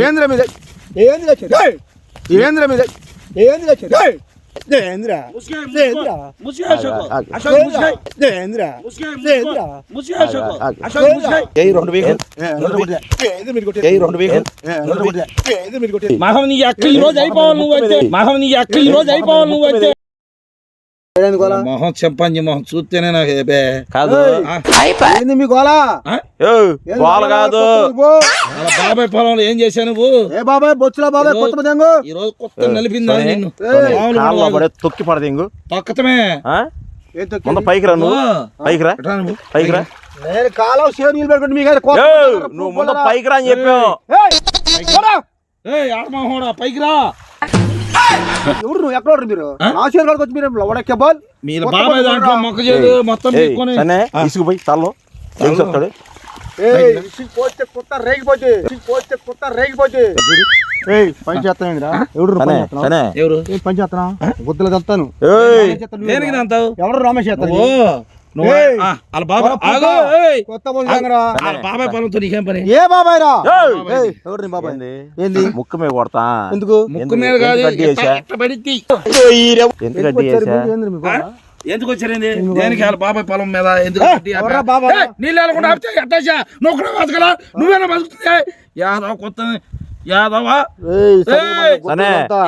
ఏంద్ర మీద ఏంద్ర వచ్చేది ఏంద్ర మీద ఏంద్ర ఏంద్ర. మహం నీ అక్క ఈ రోజు అయిపోవాలి నువ్వు అయితే మహం నీ అక్క ఈ రోజు అయిపోవాలి నువ్వు అయితే మొహం చెంపంజి మొహం చూస్తేనే నాకు కాదు. ఏంది మీ గోళ ఏయ్, గోల? కాదు. బాబాయ్ పొలంలో ఏం చేశావు నువ్వు? ఏ బాబాయ్ బొచ్చుల బాబాయ్ కొత్త పదంగు ఈ రోజు కొత్త నలిపిందా నిన్ను? తొక్కి పడదు ఇంగు. తొక్కతమే? ఆ? ఏం తొక్కి- ముందు పైకి రా నువ్వు. పైకి రా? పైకి రా. నేను కాలం సేవ నీళ్ళు పెట్టుకుంటే మీకు నువ్వు ముందు? పైకి రా అని చెప్పావు. పైకి రా. ఎవరు నువ్వు ఎక్కడ మీరు? నా కాడికి వచ్చి మీరు వడకే బాల్ మీ బాబాయ్ దాంట్లో మొక్క చేదు మొత్తం సనే ఇసుకుపోయి తల్లో. ఏం చెప్తాడు ఏయ్ ఇసుకు పోస్తే కొత్త రేగిపోతే ఇసుకు పోస్తే కొత్త రేగిపోతే ఏయ్ పని చేస్తానేంద్రా ఎవరు సనే పని చేస్తున్నావు? Ah. సనే ఎవరు? ఏం పని చేస్తున్నా గుద్దలు వెళ్తాను ఏయ్. దేనికి అంతావు ఎవరు రమేష్ చేస్తాను ఓ. నువ్వు వాళ్ళ బాబాయ్ ఆగు. కొత్త వాళ్ళ బాబాయ్ పొలంతో నీకేం పని? ఏ బాబాయ్ రా ఏయ్. ఏయ్, ఎవరు నీ బాబాయ్ ఏంది? ఏంది? ముక్కు మీద కొడతా. ఎందుకు? ముక్కు మీద కాదు. ఎందుకు బాబాయ్? దేనికి వాళ్ళ పొలం మీద ఎందుకు నీళ్ళు వెళ్ళకుండా ఆపితే ఎట్టాచా నువ్వు కూడా బతకలా? నువ్వేనా బతుకుతుంది? యాదవ కొత్త యాదవా.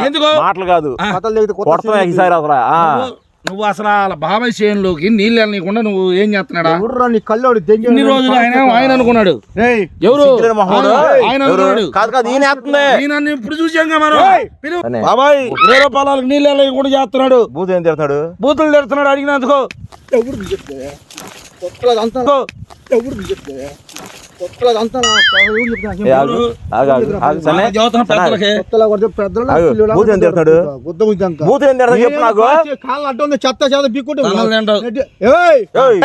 ఎందుకు? మాటలు కాదు. కొడతాం ఈసారి అసలు. నువ్వు- అసలు వాళ్ళ బాబాయ్ చేనులోకి నీళ్ళు వెళ్ళనీయకుండా నువ్వు ఏం చేస్తున్నాడా? నీ కళ్ళోడు దెంగి ఇన్ని రోజులు ఆయన ఆయన అనుకున్నాడు. ఏయ్, ఎవరు. ఆయన-? అనుకున్నాడు. కాదు కాదు ఈయన వేస్తుంది ఈయన ఇప్పుడు చూసాంగా మనం. బాబాయ్ రూపాయలకు నీళ్ళు వెళ్ళకుండా చేస్తున్నాడు. బూత్ ఏం తిడతాడు బూతులు తెడుతున్నాడు అడిగినందుకు. ఎవరు ఎవరు చెప్తే చెప్తే ఏం తిడతాడు? ఏం తిడతాడు? చెప్పు నాకు. కాళ్ళు అడ్డు ఉంది చెత్త చేత బిక్కుంటే తనలు తింటావు. ఏయ్! ఏయ్,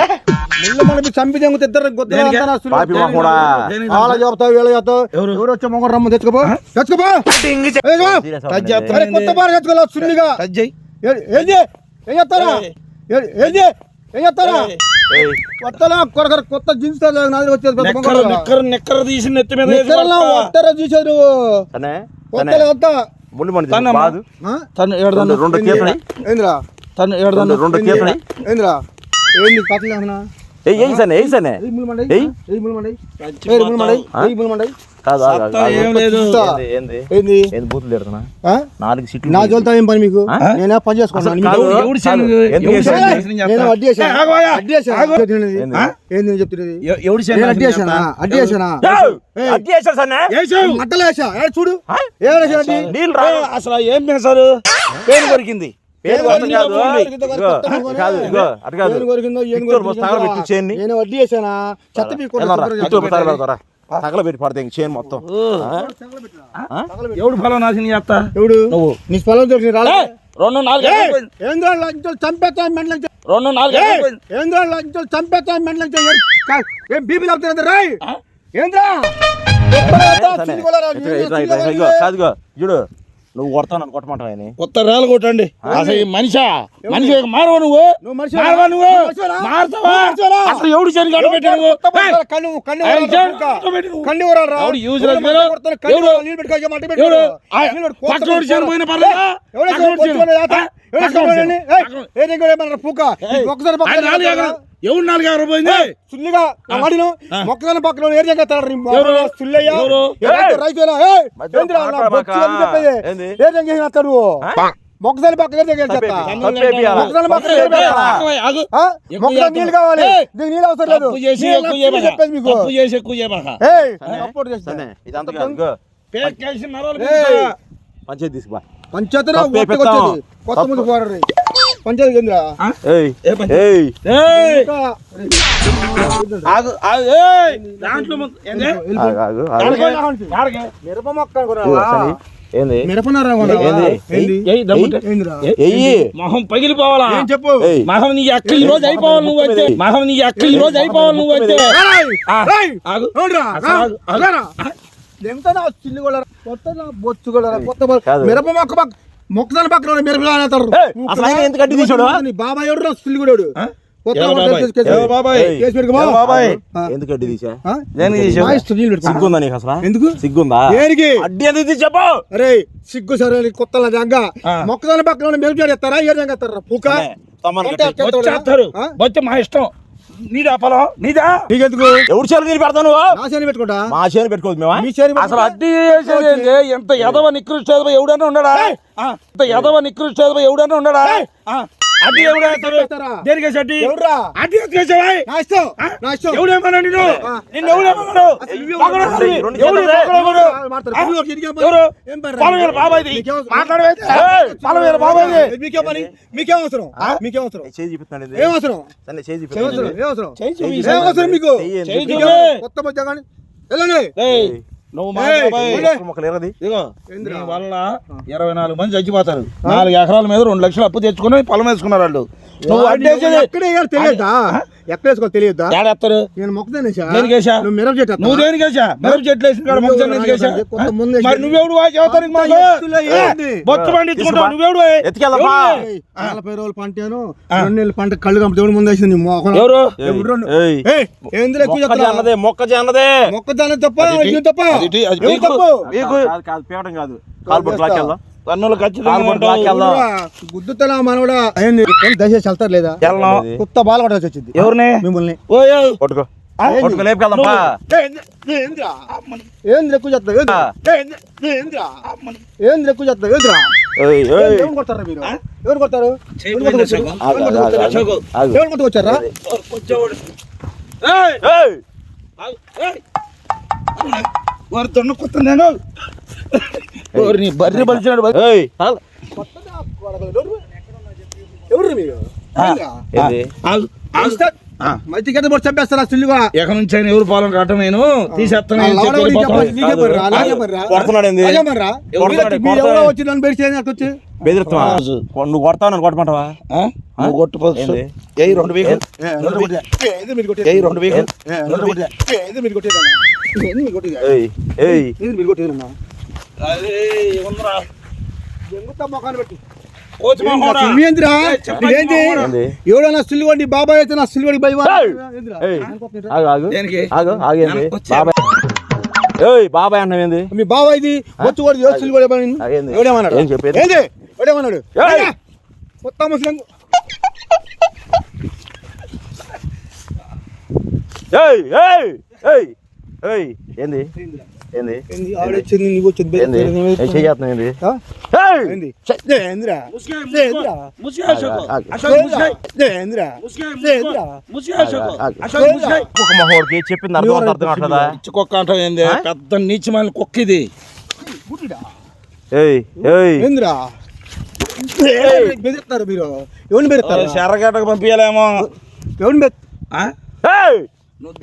ముళ్ళు మనకి చంపి తెంగుతే ఇద్దరు గుద్దలు దేనికి? అంతా నా సులువు. పాపి మొహోడా దేనికి? వాళ్ళ చెప్తావు వీళ్ళ చెప్తావు. ఎవరు? వచ్చే మొగం రమ్మ తెచ్చుకోపో తెచ్చుకోపో కొత్త. ఏ- ఏం కొత్తలో కొరకర కొత్త జీన్స్ నాది వచ్చేది నెక్కరు తీసి నెత్తి మీద నిక్కర్లో చూసావు నువ్వు. కొత్తలో మన? తను. ఏడదను రెండు ఏందిరా? తను ఏడదను రెండు కేసులు ఏందిరా? ఏంది ఏమన్నా? ఏయ్ సనే సనే కాదు. ఏంది ఏంది? బూతులు తిడుతున్నా? నాలుగు సీట్లు నా జోలితో ఏం పని మీకు? నేనే పని. చెప్తున్నది. చూడు. అసలు ఏం పెంచారు పేరు కొరికింది పేరు కాదు. కాదు ఇగో అటు కాదు. పెట్టి చేయని నేను వడ్డీ చేశానా చెత్త పడతాయి చేయను మొత్తం? ఎవడు ఫలం నాశనం చేస్తా? ఎవడు? నువ్వు. నీ పొలం దొరికి రాలే. రెండు నాలుగు లంచోలు చంపేస్తా రెండు నాలుగు లంచోలు చంపేస్తా ఏం బీపీ చెప్తున్నా రాయ్? ఏంద్రా చూడు నువ్వు కొడతావు నన్ను కొట్టమంటావు ఆయన కొత్త రేలు కొట్టండి అసలు ఈ మనిషా మనిషి మారవ నువ్వు? మారవా నువ్వు? మారుతావా? అసలు ఎవడు పెట్టాడు? ఏయ్, కన్ను కన్ను ఆయన ఊరాలి చేను ఇంకా. గడ్డ పెట్టు నువ్వు. కన్ను ఊరాలి రా. ఎవడు useless ఎవడు fellow? కొడతాడు? కన్ను ఎవడు? ఊరాలి, నీళ్ళు పెట్టుకో, మట్టి పెట్టుకో. ఎవడు? ఆ, నీళ్ళు పెట్టుకో, కొత్త పక్కనోడు చేను పెట్టుకో. పోయిన పర్లేదా? ఎవడు పక్కనోడు చేను చేను. పోయిన ఏత? ఆ? ఎవడు పక్కనోడు చేను చేను. పోయిన? ఏయ్, పక్కనోడు. ఏ దగ్గర ఏమన్నా పూక? ఏయ్, ఆయన నాలుగు ఎకరాలు. ఎవడు నాలుగు ఎకరాలు పోయింది సుల్లిగా వాడిను మొక్కలను పక్కన ఏం ఎవరు? సుల్లయ్య ఎవరు? రైతులా? ఏం చేస్తాడు మొక్కదాని పక్కన? మొక్కదాని మొక్కదాని. నీళ్ళు కావాలి. దీనికి నీళ్ళు అవసరం లేదు. చెప్పేది మీకు. పంచాయతీ పంచాయతీ కొత్త ముందు పోరాడు పంచాయతీ కేంద్ర. మిరప మొక్క. ఏంది మొహం పగిలిపోవాలా ఏం చెప్పు మహం నీ అక్క ఈ రోజు అయిపోవాలి నువ్వు అయితే మహం నీ అక్క ఈ రోజు అయిపోవాలి నువ్వు. రారా. ఎంత చిల్లి కొడరా, కొత్త నా బొచ్చు కొడరా, కొత్త. మిరప మొక్క మొక్కదాని పక్కన మిరప అనేతారు అసలు ఆయన? నీ బాబాయ్ ఎవడు అడ్డి. సిగ్గుందా నీకు అసలు? ఎందుకు? సిగ్గుందా? దేనికి? ఎందుకు అరే సిగ్గు సరే కొత్త జంగ. మొక్కదాని పక్కన చేస్తారా ఏ జంగ పూక? వచ్చేస్తారు? వచ్చి మా ఇష్టం. నీదా పొలం? నీదా? నీకెందుకు? ఎవరు చేయాలి నీరు పెడతావు నువ్వు? నా చేని పెట్టుకుంటా. మా చేను పెట్టుకోదు మేమా? మీ చేని అసలు అడ్డి చేసేది? ఎంత ఎదవ నికృష్ట ఎవడన్నా ఉన్నాడా? ఎదవ నికృష్ట ఎవడన్నా ఉన్నాడా? అడ్డి ఎవడు వేస్తారు? వేస్తారా? దేనికి అడ్డి ఎవరురా? అడ్డి వేసావా? నా ఇష్టం ఆ? నా ఇష్టం ఎవడేమన్నా నిన్ను. నిన్ను ఎవడేమన్నాడు ఎవడు చేతులు మగడు? మాట్లాడు. ఆ? నువ్వు ఒకటి ఇరిగా పని. ఎవరు ఏం పని రా? పొలవేలు బాబాయ్ది మీకేం అవసరం? మాట్లాడవేది పొలవేలు బాబాయ్ది మీకేం పని మీకేం అవసరం మీకేం అవసరం చేయి చూపిస్తున్నాడు. ఏం అవసరం సరే, చేయి చూపిస్తున్నాడు. ఏం అవసరం. ఏం అవసరం మీకు. కొత్త మధ్య కానీ వెళ్ళండి నువ్వు? నీ వల్ల ఇరవై నాలుగు మంది చచ్చిపోతారు. నాలుగు ఎకరాల మీద రెండు లక్షలు అప్పు తెచ్చుకుని పొలం వేసుకున్నారు వాళ్ళు. నువ్వు అడ్డేసేది ఎక్కడ వేయాలి తెలియదా ఎక్కడ వేసుకోవాలి తెలియదా ఏడేస్తారు నేను మొక్కదేనేసా దేనికి వేసా? నువ్వు మిరప చెట్టు నువ్వు దేనికి వేసా మిరప చెట్లు వేసిన కాడ మొక్క చెట్లు ఎందుకు వేసా? కొంత ముందు వేసా. మరి నువ్వెవడు చెబుతానికి మాకు? బొచ్చు పండించుకుంటావు నువ్వెవడు నలభై రోజులు పంటాను రెండు నెలలు పంట కళ్ళు కంప దేవుడు ముందు వేసింది? నీ మొఖం. ఎవరు? ఎవడు రెండు? ఏయ్. ఏయ్, ఏందిరా ఎక్కువ మొక్క చెప్తారా? జన్నదే మొక్క జన్నదే మొక్కదాని తప్ప? తప్ప. కాదు కాదు పీవడం కాదు. కాలు పట్టు లాక్కెళ్దాం. ఎవరురా? గుద్దుతలా మనవడా. ఏంది దయచేసి వెళ్తారు లేదా? వెళ్ళను. కొత్త బాల కొట్టాల్సి వచ్చింది. ఎవరిని? మిమ్మల్ని. ఓయ్ పట్టుకో ఏంద్రా? ఏంది ఎక్కువ చేస్తావు? ఏంద్రా? ఎక్కువ చేస్తావు? ఏంద్రా. ఎవరు కొడతారా మీరు? ఎవరు కొడతారు? ఎవరు కొట్టుకొచ్చారు? సగం? ఆగు, ఆగు, ఆగు, ఆగు. ఆగు. ఎవరు కొట్టుకొచ్చారా వచ్చేవాడు. ఏయ్, ఏయ్. ఆగు, ఏయ్. వారి తొన్న కొత్త నేను. బర్రె. చాలు. ఎవరు మీరు. మధ్య గడ్డ పడి చంపేస్తారా సిల్లుగా? ఎక్కడి నుంచి అయినా ఎవరు పాలన కట్టం నేను? తీసేస్తాను? బెదిరిస్తావా? నువ్వు కొడతావు నన్ను కొట్టమంటావా? ఆ? నువ్వు కొట్టుకోవచ్చు రెండు వీకులు ఏ, రెండు వీకులు? ఏయ్ ఏయ్. అదే ఉందిరా. ఎంగుతా మొఖాన్ని పెట్టి. ఏంది? ఎవడన్నా సిల్లుగొండి బాబాయ్ అయితే నా సిల్లుగొండి? ఆగు ఆగేంది. బాబాయ్ ఏయ్ బాబాయ్ అన్నవేంది మీ బాబాయ్ ఇది వచ్చి కూడా? ఏంది? ఎవడేమన్నాడు? ఏం చెప్పేది? ఏంది? ఎవడేమన్నాడు? ఏయ్. ఏంది? కొత్త ముసలం ఏయ్ ఏయ్ ఏయ్ ఏయ్ ఏంది ఏంది? నీవు వచ్చింది, ఏంది? ఏందిరా? ఏందిరా? ఏందిరా? ఒక మొహోడికి చెప్పింది అర్థం అవుతుందా, అర్థం కావట్లేదా? పిచ్చి కుక్క అంటావు ఏంది? పెద్ద నీచమైన కుక్క ఇది. ఏయ్ ఏయ్. ఏందిరా? బెదిరిస్తారు మీరు? ఎవరిని బెదిరిస్తారు శరగటకు పంపించాలేమో. ఎవరిని బెదిరి ఆ? ఏయ్. నువ్వు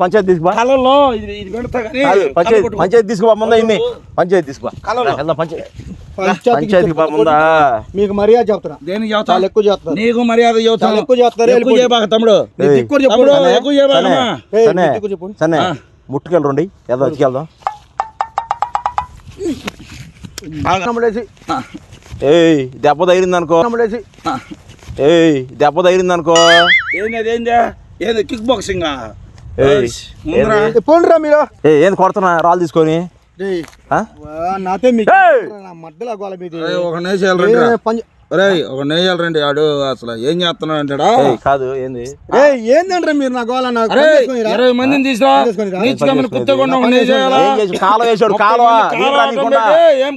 పంచాయతీ తీసుకుపా పంచాయతీ. పంచాయతీ తీసుకుపా ముందా ఇన్ని. పంచాయతీ తీసుకుపా కలలో. వెళ్దాం పంచాయతీ. పంచాయతీకి పంచాయతీకి పా ముందా. మీకు మర్యాద చెప్తున్నా. దేనికి ఎక్కువ చేస్తారు నీకు మర్యాద ఎక్కువ చేస్తారు, ఎక్కువ వెళ్ళిపోండి. చేయబాక తమ్ముడు. నీ ఏయ్. దిక్కు చెప్పు. తమ్ముడు సనే, ఎక్కువ చేయబాకమ్మా ఏయ్, సనే నీ దిక్కు చెప్పు. సనే ఆ. ముట్టుకెళ్ళి రండి. ఏదో వచ్చుకెళ్దాం నమ్మడేసి ఏయ్ దెబ్బ తగిలింది అనుకో నమ్మడేసి ఏయ్ దెబ్బ తగిలింది అనుకో. ఏంది అదేంది? ఏంది కిక్ బాక్సింగ్ ఏయ్, ఏంది? పోండి రా మీరు. ఏ ఏంది కొడుతున్నా రాళ్ళు తీసుకొని? నాతో మీకు మధ్యలో గోల మీది. ఒక నేసేయాలి ఒక నేయాలి రండి ఆడు అసలు. ఏం చేస్తున్నాడు అంటాడా? కాదు ఏంది? ఏందంటారా మీరు నా చేసుకొనిరా? ఇరవై మందిని కుత్తకుండా ఏం కాలువ వేసాడు కాలువ.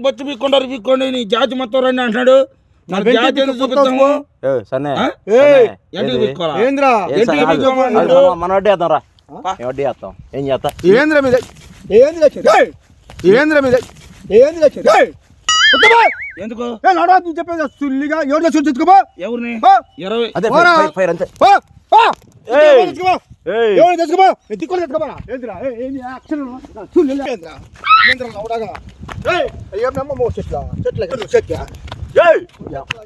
బొచ్చు పీక్కుంటారు పీక్కోండి నీ జాతి మొత్తం రండి అంటున్నాడు. మన వడ్డీ వేద్దాం రా. వడ్డీ వేస్తాం ఏం చేస్తా? ఏంద్రా మీద? ఏంద్రా ఏంద్రా మీద? ఏంద్రా! ఎందుకు? నువ్వు చెప్పేది సుల్లిగా ఎవరిని ఎవరిని? ఇరవై అదే. ఫైర్, అంతే. ఏంద్రా? ఏంది? యాక్షన్ ఏంద్రా? ఏంద్రా చెట్ల చెట్ల ఏయ్ చెట్ల